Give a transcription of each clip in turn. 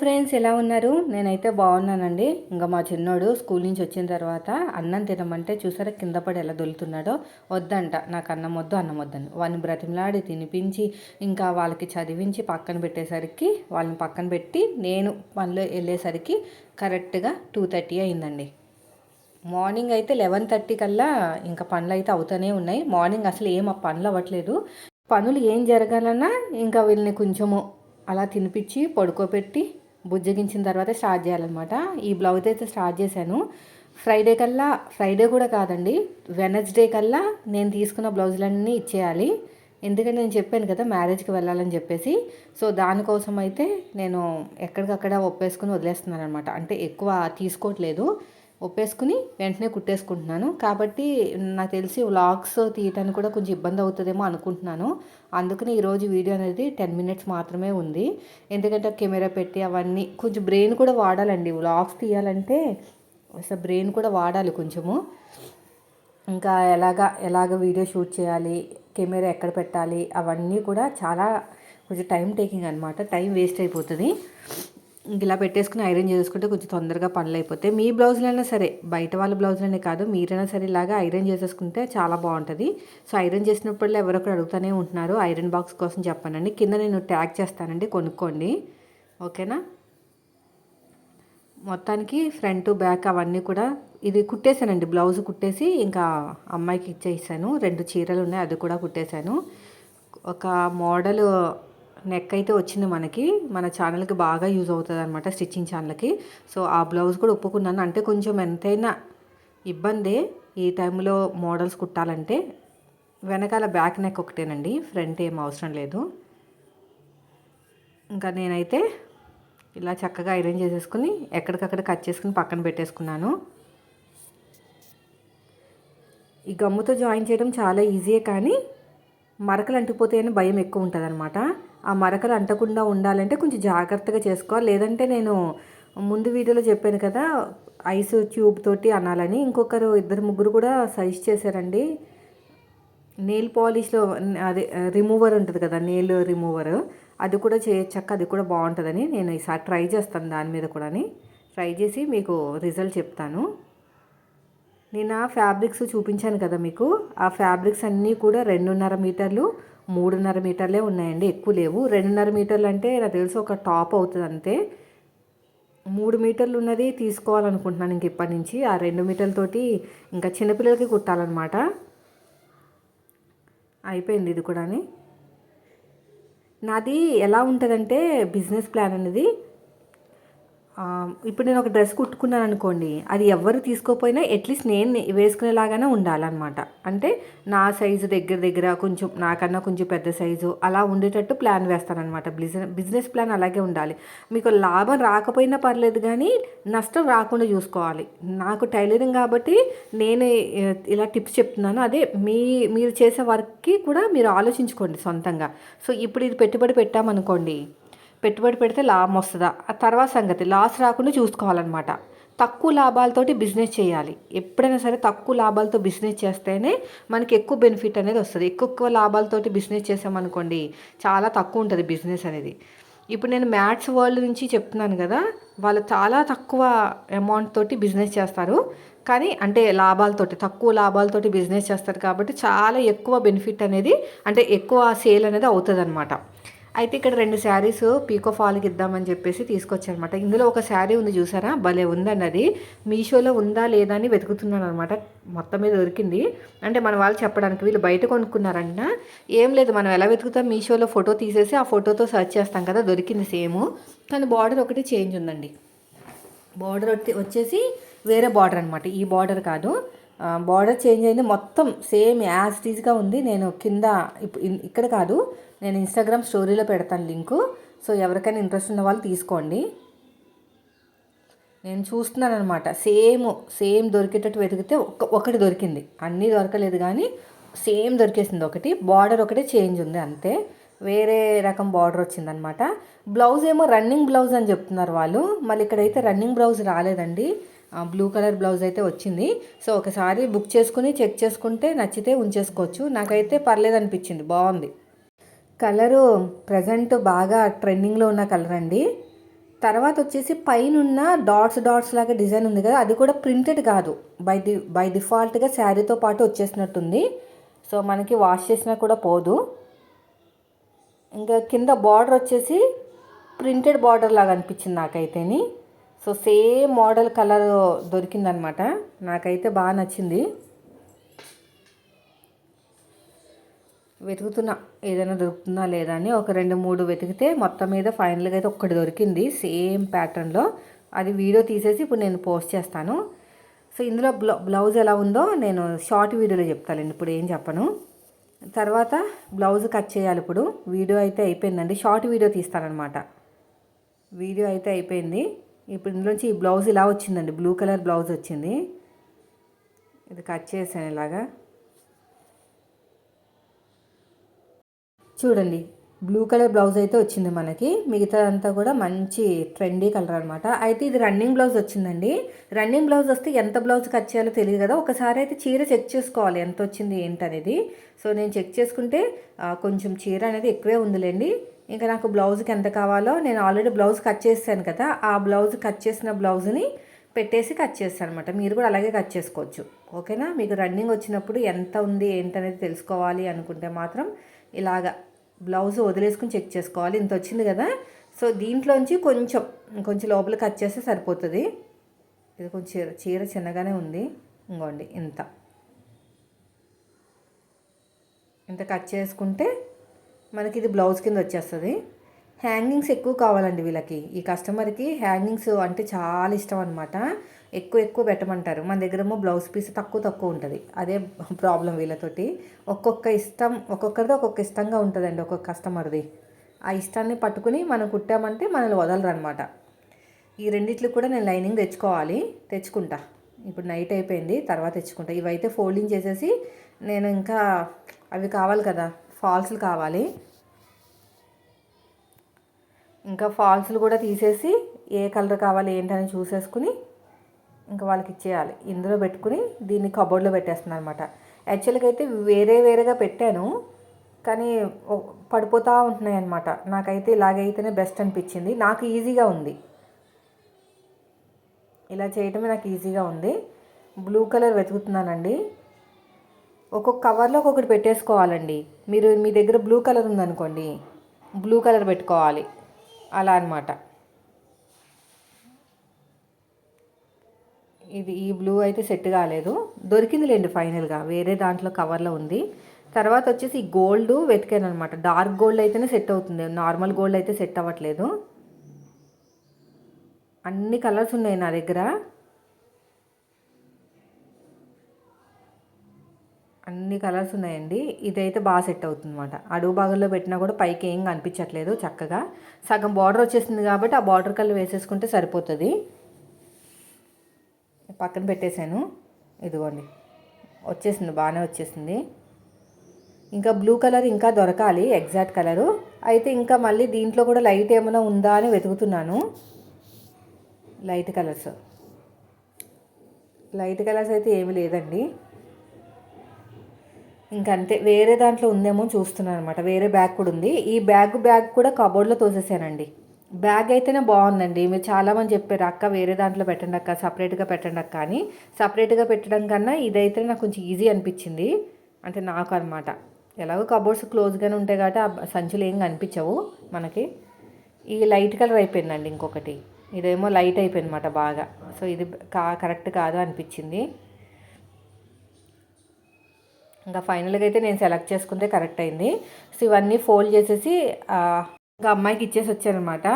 Friends ఎలా ఉన్నారు? నేనైతే బాగున్నానండి. ఇంకా మా చిన్నోడు స్కూల్ నుంచి వచ్చిన తర్వాత అన్నం తినమంటే చూసారా కింద పడి ఎలా దొలుతున్నాడో? వద్దంట. నాకు అన్నం వద్దు అన్నం వద్దని వాడిని బ్రతిమలాడి తినిపించి ఇంకా వాళ్ళకి చదివించి పక్కన పెట్టేసరికి వాళ్ళని పక్కన పెట్టి నేను పనిలో వెళ్ళేసరికి కరెక్ట్గా టూ థర్టీ అయిందండి. మార్నింగ్ అయితే లెవెన్ థర్టీ కల్లా ఇంకా పనులు అయితే అవుతూనే ఉన్నాయి. మార్నింగ్ అసలు ఏం ఆ పనులు అవ్వట్లేదు. పనులు ఏం జరగాలన్నా ఇంకా వీళ్ళని కొంచెము అలా తినిపించి పడుకోబెట్టి బుజ్జగించిన తర్వాత స్టార్ట్ చేయాలన్నమాట. ఈ బ్లౌజ్ అయితే స్టార్ట్ చేశాను. ఫ్రైడే కల్లా ఫ్రైడే కూడా కాదండి వెనస్డే కల్లా నేను తీసుకున్న బ్లౌజులన్నీ ఇచ్చేయాలి. ఎందుకంటే నేను చెప్పాను కదా మ్యారేజ్కి వెళ్ళాలని చెప్పేసి. సో దానికోసం అయితే నేను ఎక్కడికక్కడ ఒప్పేసుకుని వదిలేస్తున్నాను అనమాట అంటే ఎక్కువ తీసుకోవట్లేదు. ఒప్పేసుకుని వెంటనే కుట్టేసుకుంటున్నాను. కాబట్టి నాకు తెలిసి వ్లాగ్స్ తీయటానికి కూడా కొంచెం ఇబ్బంది అవుతుందేమో అనుకుంటున్నాను. అందుకని ఈరోజు వీడియో అనేది టెన్ మినిట్స్ మాత్రమే ఉంది. ఎందుకంటే కెమెరా పెట్టి అవన్నీ కొంచెం బ్రెయిన్ కూడా వాడాలండి. వ్లాగ్స్ తీయాలంటే అసలు బ్రెయిన్ కూడా వాడాలి కొంచెము. ఇంకా ఎలాగ ఎలాగ వీడియో షూట్ చేయాలి కెమెరా ఎక్కడ పెట్టాలి అవన్నీ కూడా చాలా కొంచెం టైం టేకింగ్ అనమాట టైం వేస్ట్ అయిపోతుంది. ఇలా పెట్టేసుకుని ఐరన్ చేసుకుంటే కొంచెం తొందరగా పనులు అయిపోతాయి. మీ బ్లౌజులైనా సరే బయట వాళ్ళ బ్లౌజులనే కాదు మీరైనా సరే ఇలాగా ఐరన్ చేసేసుకుంటే చాలా బాగుంటుంది. సో ఐరన్ చేసినప్పుడు ఎవరొకరు అడుగుతూనే ఉంటున్నారు ఐరన్ బాక్స్ కోసం చెప్పానండి. కింద నేను ట్యాగ్ చేస్తానండి కొనుక్కోండి. ఓకేనా? మొత్తానికి ఫ్రంట్ బ్యాక్ అవన్నీ కూడా ఇది కుట్టేశానండి బ్లౌజ్ కుట్టేసి ఇంకా అమ్మాయికి ఇచ్చేసాను. రెండు చీరలు ఉన్నాయి అది కూడా కుట్టేశాను. ఒక మోడల్ నెక్ అయితే వచ్చింది మనకి. మన ఛానల్కి బాగా యూజ్ అవుతుంది అనమాట స్టిచ్చింగ్ ఛానల్కి సో ఆ బ్లౌజ్ కూడా ఒప్పుకున్నాను. అంటే కొంచెం ఎంతైనా ఇబ్బందే ఈ టైంలో మోడల్స్ కుట్టాలంటే. వెనకాల బ్యాక్ నెక్ ఒకటేనండి. ఫ్రంట్ ఏం అవసరం లేదు. ఇంకా నేనైతే ఇలా చక్కగా ఐరన్ చేసేసుకుని ఎక్కడికక్కడ కట్ చేసుకుని పక్కన పెట్టేసుకున్నాను. ఈ గమ్ముతో జాయిన్ చేయడం చాలా ఈజీయే కానీ మరకలు అంటుకుపోతాయని భయం ఎక్కువ ఉంటుంది అనమాట ఆ మరకలు అంటకుండా ఉండాలంటే కొంచెం జాగ్రత్తగా చేసుకోవాలి. లేదంటే నేను ముందు వీడియోలో చెప్పాను కదా ఐస్ ట్యూబ్ తోటి అనాలని. ఇంకొకరు ఇద్దరు ముగ్గురు కూడా సజెస్ట్ చేశారండి. నెయిల్ పాలిష్లో అదే రిమూవర్ ఉంటుంది కదా నెయిల్ రిమూవర్. అది కూడా చేయొచ్చక్క అది కూడా బాగుంటుందని నేను ఈసారి ట్రై చేస్తాను దాని మీద కూడా ట్రై చేసి మీకు రిజల్ట్ చెప్తాను. నేను ఆ ఫ్యాబ్రిక్స్ చూపించాను కదా మీకు. ఆ ఫ్యాబ్రిక్స్ అన్నీ కూడా రెండున్నర మీటర్లు మూడున్నర మీటర్లే ఉన్నాయండి. ఎక్కువ లేవు. రెండున్నర మీటర్లు అంటే నాకు తెలిసి ఒక టాప్ అవుతుంది అంతే. మూడు మీటర్లు ఉన్నది తీసుకోవాలనుకుంటున్నాను ఇంక ఇప్పటి నుంచి. ఆ రెండు మీటర్లతోటి ఇంకా చిన్నపిల్లలకి కుట్టాలన్నమాట. అయిపోయింది ఇది కూడా నాది ఎలా ఉంటుందంటే బిజినెస్ ప్లాన్ అనేది ఇప్పుడు నేను ఒక డ్రెస్ కుట్టుకున్నాను అనుకోండి అది ఎవరు తీసుకోపోయినా అట్లీస్ట్ నేను వేసుకునేలాగానే ఉండాలన్నమాట. అంటే నా సైజు దగ్గర దగ్గర కొంచెం నాకన్నా కొంచెం పెద్ద సైజు అలా ఉండేటట్టు ప్లాన్ వేస్తానమాట బిజినెస్ బిజినెస్ ప్లాన్ అలాగే ఉండాలి. మీకు లాభం రాకపోయినా పర్లేదు కానీ నష్టం రాకుండా చూసుకోవాలి. నాకు టైలరింగ్ కాబట్టి నేను ఇలా టిప్స్ చెప్తున్నాను. అదే మీ మీరు చేసే వర్క్కి కూడా మీరు ఆలోచించుకోండి సొంతంగా. సో ఇప్పుడు ఇది పెట్టుబడి పెట్టామనుకోండి పెట్టుబడి పెడితే లాభం వస్తుందా? ఆ తర్వాత సంగతి. లాస్ రాకుండా చూసుకోవాలన్నమాట. తక్కువ లాభాలతోటి బిజినెస్ చేయాలి. ఎప్పుడైనా సరే తక్కువ లాభాలతో బిజినెస్ చేస్తేనే మనకి ఎక్కువ బెనిఫిట్ అనేది వస్తుంది. ఎక్కువ ఎక్కువ లాభాలతోటి బిజినెస్ చేసామనుకోండి చాలా తక్కువ ఉంటుంది బిజినెస్ అనేది. ఇప్పుడు నేను మ్యాథ్స్ వరల్డ్ నుంచి చెప్తున్నాను కదా వాళ్ళు చాలా తక్కువ అమౌంట్ తోటి బిజినెస్ చేస్తారు. కానీ అంటే లాభాలతోటి తక్కువ లాభాలతోటి బిజినెస్ చేస్తారు కాబట్టి చాలా ఎక్కువ బెనిఫిట్ అనేది అంటే ఎక్కువ సేల్ అనేది అవుతుంది అనమాట అయితే ఇక్కడ రెండు శారీస్ పీకో ఫాల్కి ఇద్దామని చెప్పేసి తీసుకొచ్చారనమాట ఇందులో ఒక శారీ ఉంది చూసారా? భలే ఉందండి అది మీషోలో ఉందా లేదా అని వెతుకుతున్నాను అనమాట మొత్తం మీద దొరికింది. అంటే మన వాళ్ళు చెప్పడానికి వీళ్ళు బయట కొనుక్కున్నారంట. ఏం లేదు మనం ఎలా వెతుకుతాం? మీషోలో ఫోటో తీసేసి ఆ ఫోటోతో సెర్చ్ చేస్తాం కదా దొరికింది సేమ్. కానీ బార్డర్ ఒకటి చేంజ్ ఉందండి. బార్డర్ వచ్చేసి వేరే బార్డర్ అనమాట ఈ బార్డర్ కాదు. బార్డర్ చేంజ్ అయింది. మొత్తం సేమ్ యాజ్ టీజ్గా ఉంది. నేను కింద ఇక్కడ కాదు. నేను ఇన్స్టాగ్రామ్ స్టోరీలో పెడతాను లింకు సో ఎవరికైనా ఇంట్రెస్ట్ ఉన్న వాళ్ళు తీసుకోండి. నేను చూస్తున్నాను అనమాట సేమ్ సేమ్ దొరికేటట్టు వెతికితే ఒక ఒకటి దొరికింది. అన్నీ దొరకలేదు కానీ సేమ్ దొరికేసింది ఒకటి. బార్డర్ ఒకటే చేంజ్ ఉంది అంతే. వేరే రకం బార్డర్ వచ్చిందనమాట బ్లౌజ్ ఏమో రన్నింగ్ బ్లౌజ్ అని చెప్తున్నారు వాళ్ళు. మళ్ళీ ఇక్కడైతే రన్నింగ్ బ్లౌజ్ రాలేదండి. బ్లూ కలర్ బ్లౌజ్ అయితే వచ్చింది. సో ఒకసారి బుక్ చేసుకుని చెక్ చేసుకుంటే నచ్చితే ఉంచేసుకోవచ్చు. నాకైతే పర్లేదు అనిపించింది. బాగుంది. కలరు ప్రజెంట్ బాగా ట్రెండింగ్లో ఉన్న కలర్ అండి. తర్వాత వచ్చేసి పైన ఉన్న డాట్స్ డాట్స్ లాగా డిజైన్ ఉంది కదా అది కూడా ప్రింటెడ్ కాదు. బై డి బై డిఫాల్ట్గా శారీతో పాటు వచ్చేసినట్టుంది. సో మనకి వాష్ చేసినా కూడా పోదు. ఇంకా కింద బార్డర్ వచ్చేసి ప్రింటెడ్ బార్డర్ లాగా అనిపించింది నాకైతేని. సో సేమ్ మోడల్ కలర్ దొరికిందనమాట. నాకైతే బాగా నచ్చింది. వెతుకుతున్నా ఏదైనా దొరుకుతుందా లేదా అని ఒక రెండు మూడు వెతికితే మొత్తం మీద ఫైనల్గా అయితే ఒక్కటి దొరికింది సేమ్ ప్యాటర్న్లో. అది వీడియో తీసేసి ఇప్పుడు నేను పోస్ట్ చేస్తాను. సో ఇందులో బ్లౌ బ్లౌజ్ ఎలా ఉందో నేను షార్ట్ వీడియోలో చెప్తానండి ఇప్పుడు ఏం చెప్పను. తర్వాత బ్లౌజ్ కట్ చేయాలి ఇప్పుడు. వీడియో అయితే అయిపోయిందండి షార్ట్ వీడియో తీస్తానమాట వీడియో అయితే అయిపోయింది. ఇప్పుడు ఇందులోంచి ఈ బ్లౌజ్ ఇలా వచ్చిందండి. బ్లూ కలర్ బ్లౌజ్ వచ్చింది. ఇది కట్ చేసాను ఇలాగా. చూడండి బ్లూ కలర్ బ్లౌజ్ అయితే వచ్చింది మనకి. మిగతా అంతా కూడా మంచి ట్రెండీ కలర్ అనమాట అయితే ఇది రన్నింగ్ బ్లౌజ్ వచ్చిందండి. రన్నింగ్ బ్లౌజ్ వస్తే ఎంత బ్లౌజ్ కట్ చేయాలో తెలియదు కదా. ఒకసారి అయితే చీర చెక్ చేసుకోవాలి ఎంత వచ్చింది ఏంటనేది. సో నేను చెక్ చేసుకుంటే కొంచెం చీర అనేది ఎక్కువే ఉందిలేండి. ఇంకా నాకు బ్లౌజ్కి ఎంత కావాలో నేను ఆల్రెడీ బ్లౌజ్ కట్ చేసాను కదా ఆ బ్లౌజ్ కట్ చేసిన బ్లౌజ్ని పెట్టేసి కట్ చేస్తాను అనమాట మీరు కూడా అలాగే కట్ చేసుకోవచ్చు. ఓకేనా? మీకు రన్నింగ్ వచ్చినప్పుడు ఎంత ఉంది ఏంటనేది తెలుసుకోవాలి అనుకుంటే మాత్రం ఇలాగా బ్లౌజ్ వదిలేసుకుని చెక్ చేసుకోవాలి. ఇంత వచ్చింది కదా సో దీంట్లోంచి కొంచెం కొంచెం లోపల కట్ చేస్తే సరిపోతుంది. ఇది కొంచెం చీర చీర చిన్నగానే ఉంది. ఇంకోండి ఇంత. ఇంత కట్ చేసుకుంటే మనకి ఇది బ్లౌజ్ కింద వచ్చేస్తుంది. హ్యాంగింగ్స్ ఎక్కువ కావాలండి వీళ్ళకి. ఈ కస్టమర్కి హ్యాంగింగ్స్ అంటే చాలా ఇష్టం అనమాట ఎక్కువ ఎక్కువ పెట్టమంటారు. మన దగ్గరేమో బ్లౌజ్ పీస్ తక్కువ తక్కువ ఉంటుంది. అదే ప్రాబ్లం వీళ్ళతోటి. ఒక్కొక్క ఇష్టం ఒక్కొక్కరిది ఒక్కొక్క ఇష్టంగా ఉంటుందండి ఒక్కొక్క కస్టమర్ది. ఆ ఇష్టాన్ని పట్టుకుని మనం కుట్టామంటే మనల్ని వదలరు అనమాట ఈ రెండిట్లు కూడా నేను లైనింగ్ తెచ్చుకోవాలి. తెచ్చుకుంటా. ఇప్పుడు నైట్ అయిపోయింది తర్వాత తెచ్చుకుంటా. ఇవైతే ఫోల్డింగ్ చేసేసి నేను ఇంకా అవి కావాలి కదా. ఫాల్స్లు కావాలి. ఇంకా ఫాల్స్లు కూడా తీసేసి ఏ కలర్ కావాలి ఏంటని చూసేసుకుని ఇంకా వాళ్ళకి ఇచ్చేయాలి. ఇందులో పెట్టుకుని దీన్ని కబోర్డ్లో పెట్టేస్తున్నాను అనమాట యాక్చువల్గా అయితే వేరే వేరేగా పెట్టాను కానీ పడిపోతూ ఉంటున్నాయి అనమాట నాకైతే ఇలాగైతేనే బెస్ట్ అనిపించింది. నాకు ఈజీగా ఉంది. ఇలా చేయటమే నాకు ఈజీగా ఉంది. బ్లూ కలర్ వెతుకుతున్నానండి. ఒక్కొక్క కవర్లో ఒక్కొక్కటి పెట్టేసుకోవాలండి. మీరు మీ దగ్గర బ్లూ కలర్ ఉందనుకోండి బ్లూ కలర్ పెట్టుకోవాలి. అలా అనమాట ఇది ఈ బ్లూ అయితే సెట్ కాలేదు. దొరికింది లేండి ఫైనల్గా. వేరే దాంట్లో కవర్లో ఉంది. తర్వాత వచ్చేసి ఈ గోల్డ్ వెతికాను అనమాట డార్క్ గోల్డ్ అయితేనే సెట్ అవుతుంది. నార్మల్ గోల్డ్ అయితే సెట్ అవ్వట్లేదు. అన్ని కలర్స్ ఉన్నాయి నా దగ్గర. అన్ని కలర్స్ ఉన్నాయండి. ఇదైతే బాగా సెట్ అవుతుంది అనమాట అడుగు భాగంలో పెట్టినా కూడా పైకి ఏం కనిపించట్లేదు చక్కగా. సగం బార్డర్ వచ్చేసింది కాబట్టి ఆ బార్డర్ కలర్ వేసేసుకుంటే సరిపోతుంది. పక్కన పెట్టేశాను. ఇదిగోండి. వచ్చేసింది బాగానే వచ్చేసింది. ఇంకా బ్లూ కలర్ ఇంకా దొరకాలి ఎగ్జాక్ట్ కలరు అయితే ఇంకా మళ్ళీ దీంట్లో కూడా లైట్ ఏమైనా ఉందా అని వెతుకుతున్నాను. లైట్ కలర్స్ లైట్ కలర్స్ అయితే ఏమి లేదండి. ఇంకంతే. వేరే దాంట్లో ఉందేమో చూస్తున్నాను అనమాట వేరే బ్యాగ్ కూడా ఉంది. ఈ బ్యాగ్ బ్యాగ్ కూడా కబోర్డ్లో తోసేసానండి. బ్యాగ్ అయితేనే బాగుందండి. మీరు చాలామంది చెప్పారు అక్క వేరే దాంట్లో పెట్టండి అక్క సపరేట్గా పెట్టండి అక్క అని. సపరేట్గా పెట్టడం కన్నా ఇదైతే నాకు కొంచెం ఈజీ అనిపించింది. అంటే నాకు అనమాట ఎలాగో కబోర్డ్స్ క్లోజ్గానే ఉంటాయి కాబట్టి ఆ సంచులు ఏం కనిపించవు మనకి. ఈ లైట్ కలర్ అయిపోయిందండి ఇంకొకటి. ఇదేమో లైట్ అయిపోయింది అనమాట బాగా. సో ఇది కా కరెక్ట్ కాదు అనిపించింది. ఇంకా ఫైనల్గా అయితే నేను సెలెక్ట్ చేసుకుంటే కరెక్ట్ అయింది. సో ఇవన్నీ ఫోల్డ్ చేసేసి ఇంకా అమ్మాయికి ఇచ్చేసి వచ్చానమాట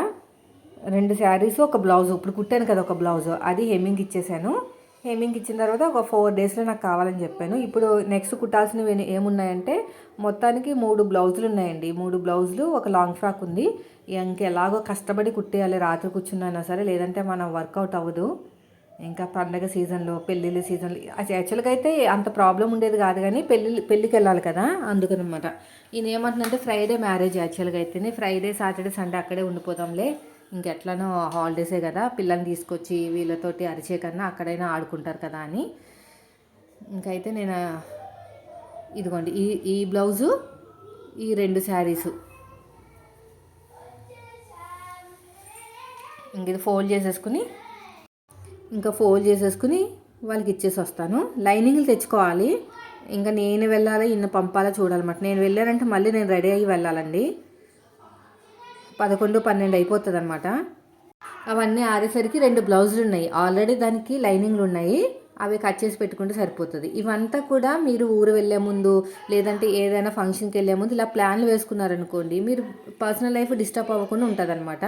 రెండు శారీస్ ఒక బ్లౌజ్. ఇప్పుడు కుట్టాను కదా ఒక బ్లౌజ్. అది హెమ్మింగ్ ఇచ్చేసాను. హెమ్మింగ్ ఇచ్చిన తర్వాత ఒక ఫోర్ డేస్లో నాకు కావాలని చెప్పాను. ఇప్పుడు నెక్స్ట్ కుట్టాల్సినవి ఏమున్నాయంటే మొత్తానికి మూడు బ్లౌజులు ఉన్నాయండి. మూడు బ్లౌజులు ఒక లాంగ్ ఫ్రాక్ ఉంది. ఇంకెలాగో కష్టపడి కుట్టేయాలి రాత్రి కూర్చున్నా సరే. లేదంటే మనం వర్కౌట్ అవ్వదు. ఇంకా పండగ సీజన్లో పెళ్ళిళ్ళ సీజన్లో యాక్చువల్గా అయితే అంత ప్రాబ్లం ఉండేది కాదు కానీ పెళ్ళి పెళ్ళికి వెళ్ళాలి కదా అందుకనమాట. ఈయన ఏమంటుందంటే ఫ్రైడే మ్యారేజ్ యాక్చువల్గా అయితేనే ఫ్రైడే సాటర్డే సండే అక్కడే ఉండిపోతాంలే. ఇంకెట్లనో హాలిడేసే కదా పిల్లల్ని తీసుకొచ్చి వీళ్ళతోటి అరిచే కన్నా అక్కడైనా ఆడుకుంటారు కదా అని. ఇంకైతే నేను ఇదిగోండి ఈ ఈ బ్లౌజు ఈ రెండు శారీసు. ఇంక ఇది ఫోల్డ్ చేసేసుకుని ఇంకా ఫోల్డ్ చేసేసుకుని వాళ్ళకి ఇచ్చేసి వస్తాను. లైనింగ్లు తెచ్చుకోవాలి. ఇంకా నేను వెళ్ళాలి ఇన్న పంపాలా చూడాలన్నమాట. నేను వెళ్ళానంటే మళ్ళీ నేను రెడీ అయ్యి వెళ్ళాలండి. పదకొండు పన్నెండు అయిపోతుంది అనమాట అవన్నీ ఆరేసరికి రెండు బ్లౌజులు ఉన్నాయి. ఆల్రెడీ దానికి లైనింగ్లు ఉన్నాయి. అవి కట్ చేసి పెట్టుకుంటే సరిపోతుంది. ఇవంతా కూడా మీరు ఊరు వెళ్ళే ముందు లేదంటే ఏదైనా ఫంక్షన్కి వెళ్ళే ముందు ఇలా ప్లాన్లు వేసుకున్నారనుకోండి మీరు పర్సనల్ లైఫ్ డిస్టర్బ్ అవ్వకుండా ఉంటుంది అనమాట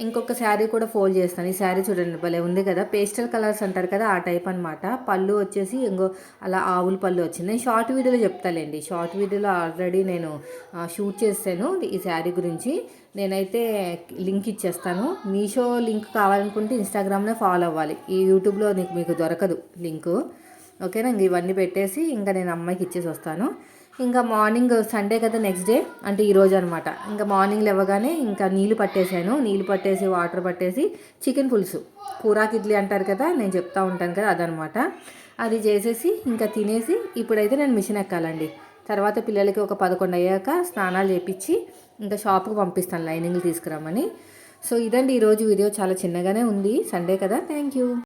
ఇంకొక శారీ కూడా ఫోల్డ్ చేస్తాను. ఈ శారీ చూడండి భలే ఉంది కదా? పేస్టల్ కలర్స్ అంటారు కదా ఆ టైప్ అనమాట పళ్ళు వచ్చేసి ఇంకో అలా ఆవుల పళ్ళు వచ్చింది నేను షార్ట్ వీడియోలో చెప్తాలేండి. షార్ట్ వీడియోలో ఆల్రెడీ నేను షూట్ చేశాను ఈ శారీ గురించి. నేనైతే లింక్ ఇచ్చేస్తాను. మీషో లింక్ కావాలనుకుంటే ఇన్స్టాగ్రామ్లో ఫాలో అవ్వాలి. ఈ యూట్యూబ్లో నీకు మీకు దొరకదు లింకు. ఓకేనా? ఇంక ఇవన్నీ పెట్టేసి ఇంకా నేను అమ్మాయికి ఇచ్చేసి వస్తాను. ఇంకా మార్నింగ్ సండే కదా నెక్స్ట్ డే అంటే ఈరోజు అనమాట ఇంకా మార్నింగ్ లేవగానే ఇంకా నీళ్ళు పట్టేసాను నీళ్ళు పట్టేసి వాటర్ పట్టేసి చికెన్ పులుసు. కూరాకి ఇడ్లీ అంటారు కదా నేను చెప్తా ఉంటాను కదా అదనమాట అది చేసేసి ఇంకా తినేసి ఇప్పుడైతే నేను మిషన్ ఎక్కాలండి. తర్వాత పిల్లలకి ఒక పదకొండు అయ్యాక స్నానాలు చేపించి ఇంకా షాప్కి పంపిస్తాను లైనింగ్లు తీసుకురమ్మని. సో ఇదండి ఈరోజు వీడియో. చాలా చిన్నగానే ఉంది. సండే కదా. Thank you.